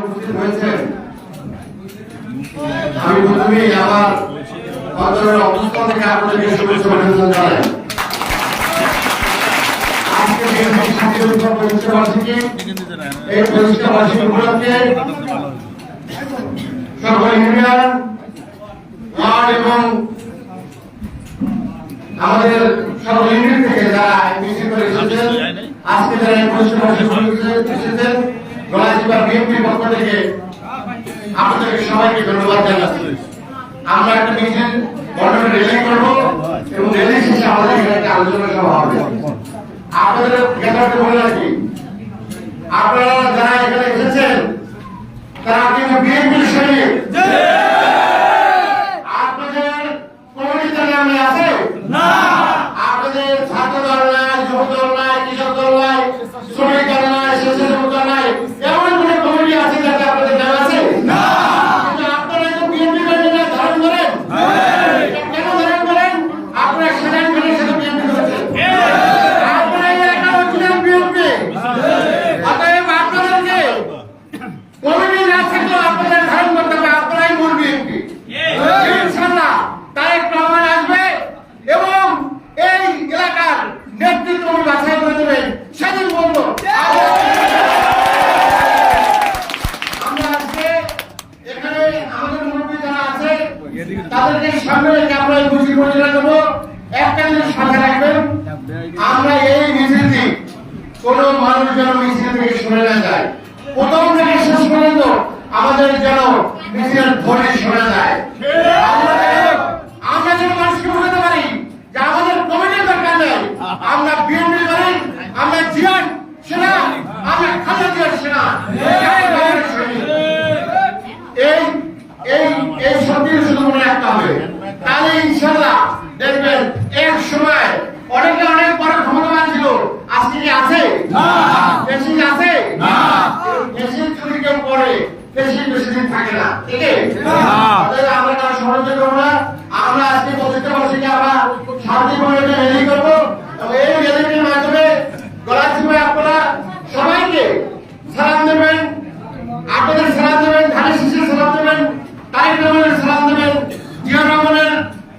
উপস্থিত আমি প্রথমেই আমার অঞ্চলের অবস্থান থেকে আপনাদেরকে অভিনন্দন জানাই। আজকে এবং আমাদের সকল থেকে যারা আজকে যারা এই প্রতিষ্ঠা এসেছেন গলাচিপা বিএনপি পক্ষ থেকে আপনাদেরকে সবাইকে ধন্যবাদ আমরা একটা মিছিল বর্ণনা রেলি করব এবং রেলি শেষে আমাদের এখানে আলোচনা সভা হবে। আপনাদের ক্ষেত্রে বলে রাখি, আপনারা যারা এখানে এসেছেন, তারা কিন্তু বিএনপির সঙ্গে আপনাদের কমিটিতে নামে আছে আপনাদের ছাত্র দল নাই যুব দল নাই কৃষক দল নাই শ্রমিক দল নাই স্বেচ্ছাসেবক দল নাই এমন কোন কমিটি আছে যাতে আপনাদের নাম আছে কিন্তু আপনারা তো বিএনপি কমিটি ধারণ করেন কেন ধারণ করেন আপনারা সাধারণ খানের সাথে বিএনপি করেছেন আপনারা এই এলাকার হচ্ছিলেন বিএনপি অতএব আপনাদেরকে কমিটি না থাকলেও আপনাদের ধারণ করতে হবে আপনারাই মূল বিএনপি ইনশাল্লাহ তারেক রহমান আসবে এবং এই এলাকার নেতৃত্ব উনি বাছাই করে দেবেন সেদিন বলব আমরা আজকে এখানে আমাদের মুরব্বী যারা আছে তাদেরকে সামনে রেখে আমরা এই মিছিল পরিচালনা করব একটা জিনিস মাথায় রাখবেন, আমরা এই মিছিলটি কোন মানুষ যেন মিছিল থেকে সরে না যায়। প্রথম থেকে শেষ পর্যন্ত আমাদের যেন মিছিলের ধ্বনি সরে যায় আমরা যেন- আমরা যেন মানুষকে বোঝাতে পারি যে আমাদের কমিটির দরকার নেই আমরা বিএনপি করি আমরা জিয়ান সেনা আমরা খালেদা জিয়ার সেনা এটাই আমাদের সৈনিক। এই এই এই সত্যি শুধু মনে রাখতে হবে তাহলে ইনশাল্লাহ দেখবেন এক সময় অনেকে অনেক বড় ক্ষমতাবান ছিল। আজকে কি আছে? মেশিন আছে? মেশিন যদি কেউ করে বেশি বেশি দিন থাকে না ঠিক আছে? আমরা তার করব না। আমরা আজকে প্রতিষ্ঠা বার্ষিকী আমরা শান্তিপূর্ণ একটা র্যালি করব এবং এই র্যালিটির মাধ্যমে গলাচিপায় আপনারা সবাইকে সালাম দেবেন আপনাদের সালাম দেবেন ধানের শীষের সালাম দেবেন তারিক রহমানের সালাম দেবেন জিয়া রহমানের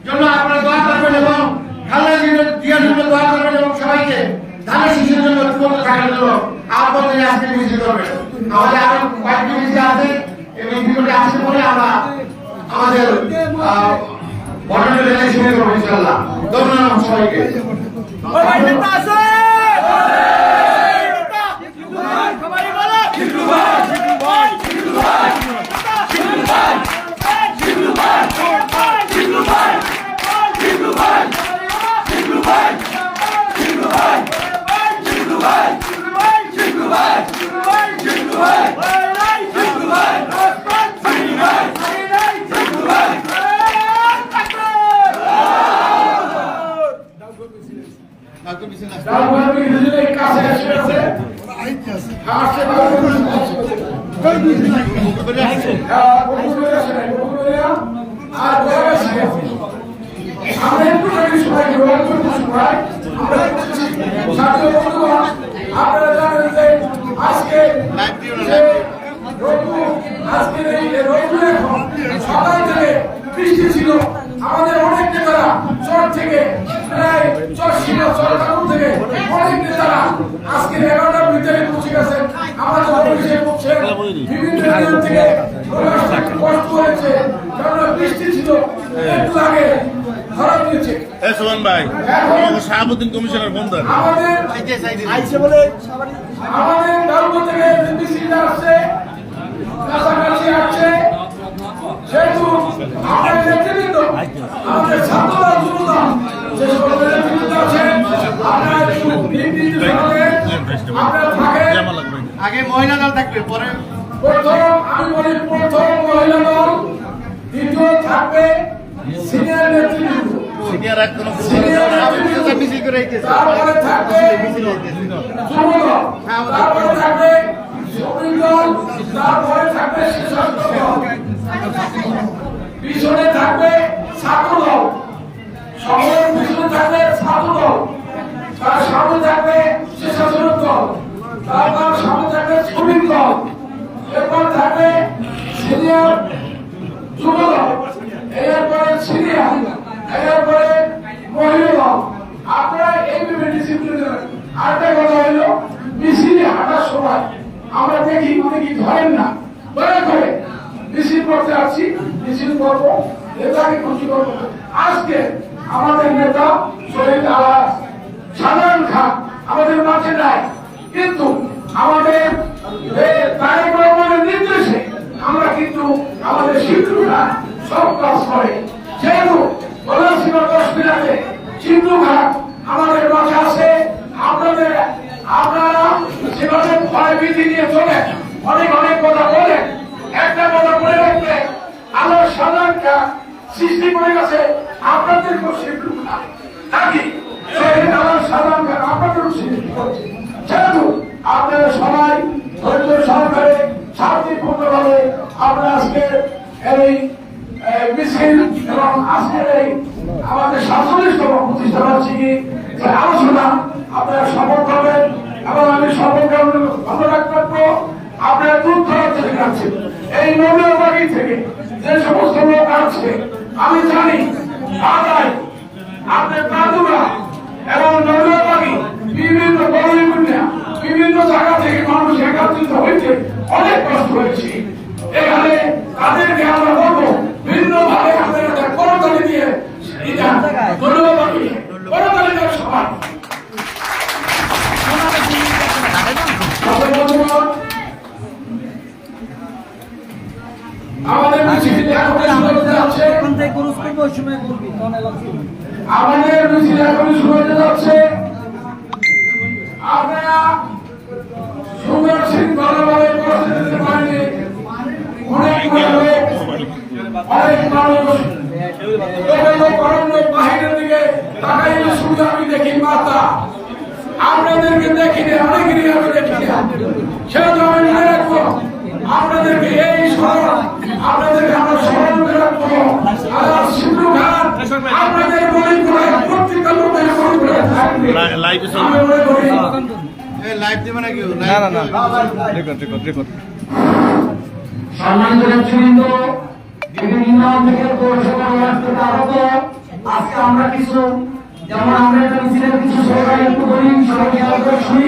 জন্য আপনারা দোয়া করবেন এবং খালেদা জিয়ার জিয়ার জন্য দোয়া করবেন এবং সবাইকে ধানের শীষের জন্য ঐক্যবদ্ধ থাকার জন্য আহ্বান জানিয়ে আজকে মিছিল করবেন আসতে পরে আমরা আমাদের বর্ণনা সবাইকে তারপরে মিছিলের কাছে এসে গেছে আসছে হ্যাঁ, বন্ধুরা আসে নাই, বন্ধুরা আর বড় এসে গেছে। আজকে সকাল থেকে বৃষ্টি ছিল আমাদের অনেক নেতারা চর থেকে প্রায় চর ছিল চর থেকে অনেক নেতারা আজকে এগারোটার ভিতরে পৌঁছে গেছেন আমাদের অফিসে পৌঁছে বিভিন্ন এরিয়া থেকে কষ্ট হয়েছে। কারণ বৃষ্টি ছিল একটু আগে ধরা দিয়েছে এ ভাই শাহাবুদ্দিন কমিশনার ফোন দেন। আমাদের বলে আমাদের ধর্ম থেকে বিসিটা আসছে কাছাকাছি আসছে সেহেতু আমাদের নেতৃবৃন্দ আমাদের ছাত্ররা যুবদা যে সকল নেতৃবৃন্দ আছেন আপনারা একটু আপনারা থাকেন। জামা লাগবে আগে মহিলা দল থাকবে পরে প্রথম আমি বলি প্রথম মহিলা দল দ্বিতীয় থাকবে সিনিয়র নেতৃবৃন্দ। সিনিয়র এক কোনো সিনিয়র মিছিল করে তারপরে থাকবে মিছিল হইতেছে যুবদল তারপরে থাকবে অনেকে না। দয়া করে মিছিল করতে আসছি, মিছিল করব, নেতাকে খুশি করব। আজকে আমাদের নেতা শহীদ আলা সাধারণ খান আমাদের মাঝে নাই, কিন্তু আমাদের নির্দেশে আমরা কিন্তু আমাদের শিক্ষকরা সব কাজ করে। যেহেতু বলাসীমা দশ মিনাটে সিন্ধু ঘাট আমাদের মাঝে আছে, আপনাদের, আপনারা সেভাবে ভয় ভীতি নিয়ে চলে অনেক অনেক কথা বলেন একটা কথা বলে রাখবে আল্লাহ সাধারণটা সৃষ্টি করে গেছে, আপনাদের ঘাট নাকি? যেহেতু আপনারা সবাই সহকারে আমরা আজকে এই এই আমাদের আপনারা শপথ করবেন এবং আমি শপথ ধন্যবাদ করব আপনারা দূর দূরান্ত থেকে আছেন এই নবীবাগি থেকে যে সমস্ত লোক আছে আমি জানি আপনার দাদুরা এবং নবীবাগি বিভিন্ন গরিবুন্যা বিভিন্ন জায়গা থেকে মানুষ একত্রিত হইতে অনেক কষ্ট হয়েছে। এখানে তাদেরকে আমরা বলব ভিন্ন ভাবে একটা করতালি দিয়ে এটা ধন্যবাদ করতালি দেওয়ার সবাই। আমাদের মিছিল এখন শুরু যাচ্ছে। আমাদের মিছিল এখন শুরু হতে যাচ্ছে। আপনারা সুন্দর সিং ভালোভাবে দিতে পারেনি অনেক অনেক মানুষ। বাহিরের দিকে তাকাইলে শুধু আমি দেখি মাতা আপনাদেরকে দেখিনি অনেকেরই আমি দেখিনি। সেহেতু আমি মনে রাখব। আপনাদেরকে এই স্মরণ আপনাদেরকে আমরা স্মরণ করে রাখব সিন্ধু ঘাট আপনাদের মনে করে প্রত্যেকটা লোকের মনে করে থাকবে। আমি মনে করি লাইভ দেবে নাকি? না না না। রেকর্ড রেকর্ড রেকর্ড সম্মানিত নেতৃবৃন্দ বিভিন্ন থেকে পৌরসভা থেকে আগত আজকে আমরা কিছু যেমন আমরা একটা মিছিলের কিছু সরকার একটু বলি সবাই খেয়াল করে শুনি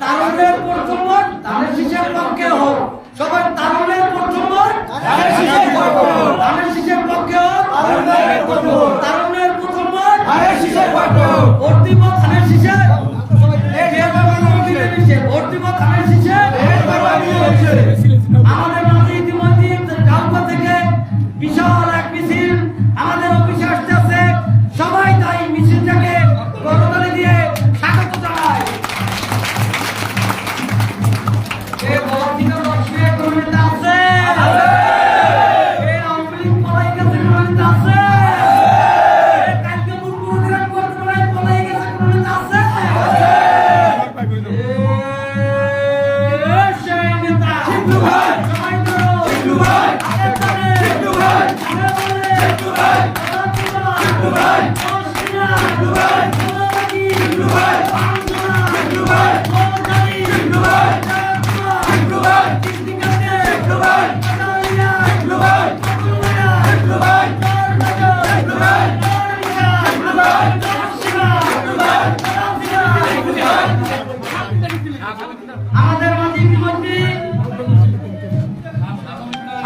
তারুণের প্রথম ধানের শীষের পক্ষে হোক। সবাই তারুণের প্রথম ধানের শীষের পক্ষে হোক। শীষের পক্ষে হোক তারুণের প্রথম তারুণের ভোট ধানের শীষের পক্ষে হোক। দিব ধানের শীষে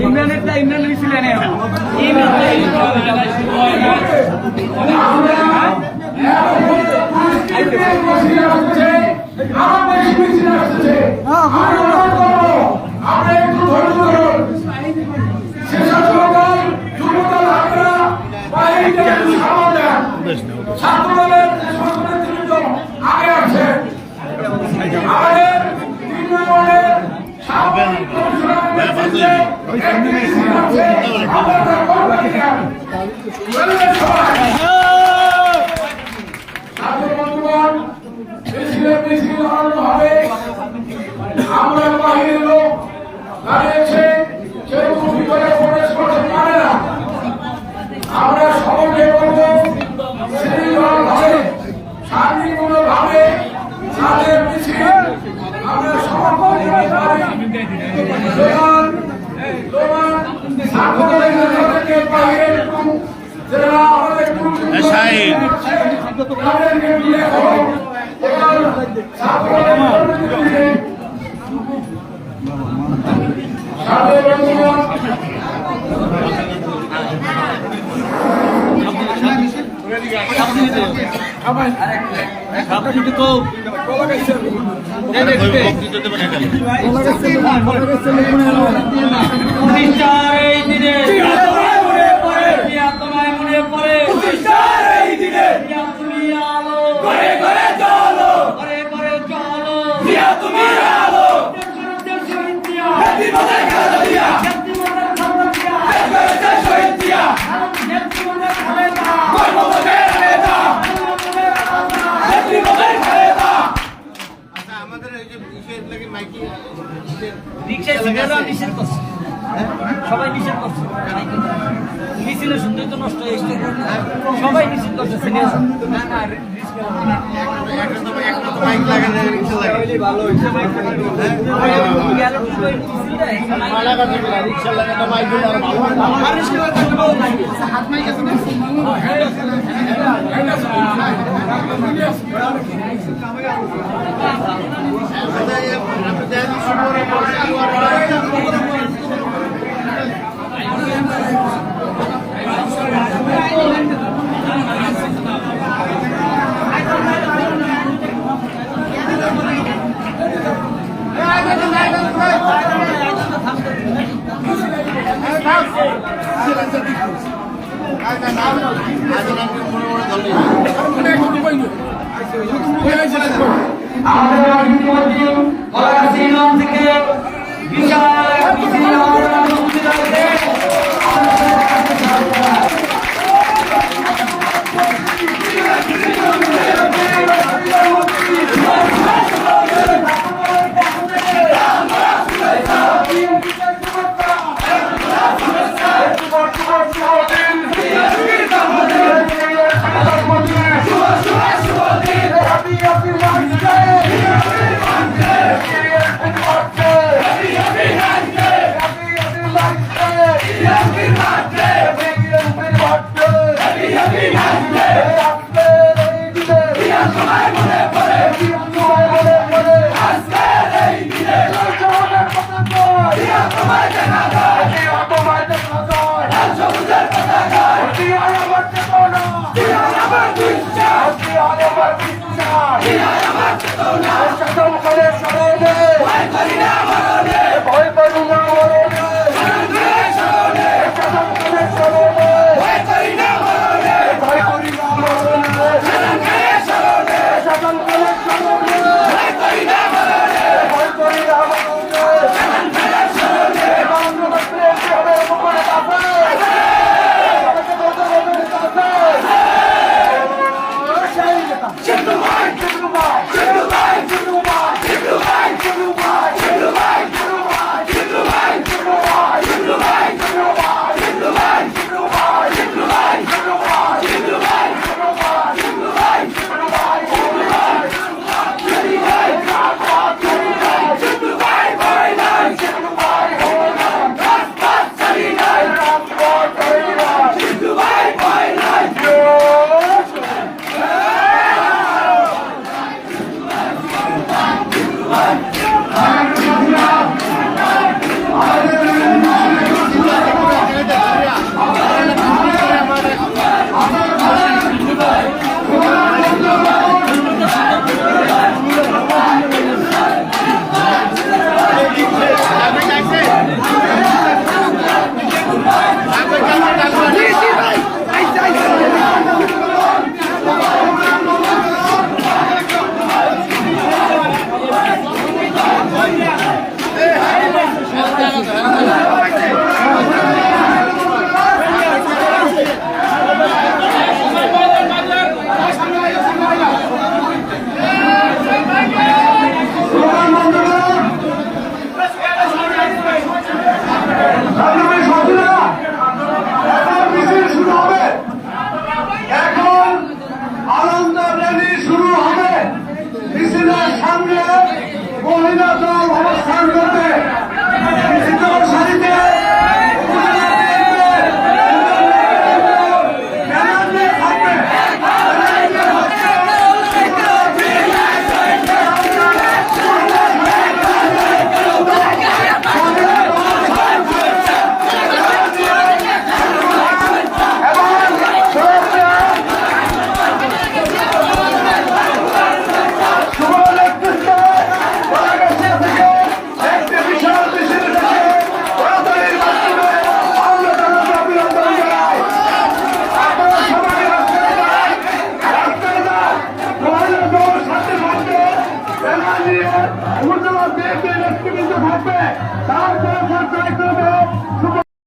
ইন্টারনেটটা ইন্টারনেট ছিলেন আমরা একটু ধরে ধরুন সেসব সরকার যুবদল আপনারা বাইরে সামাল দেন ছাত্রদলের আগে আছে। আমাদের তিন নম্বরের সাবেক আমরা বাহিরের লোক দাঁড়িয়েছে কেউ ভিতরে প্রবেশ করতে না আমরা সকলকে বলব শৃঙ্খলভাবে শান্তিপূর্ণভাবে তাদের মিছিল আমরা সমাপন করতে পারি স্লোগান স্লোগান ছাত্রদের তাদেরকে বাইরে একটু যারা আমাদের একটু এ শাহিদ। তাদেরকে নিয়ে হোক এবং ছাত্রদের নিয়ে সাথে বন্ধুগণ বক্তৃতা দেবেন এখানে প্রতিষ্ঠার এই দিনে তোমায় মনে পড়ে তুমি আলো ঘরে ঘরে চলো ঘরে ঘরে চলো তুমি আলো আচ্ছা আমাদের এই যে বিশেষ লাগে মাইকি রিক্সায় সিনেমা নিষেধ করছে সবাই নিষেধ করছে। মিছিলে সুন্দর তো নষ্ট হয়ে এসছে সবাই করছে সিনেমা না না তো আমাদের থেকে বিশাল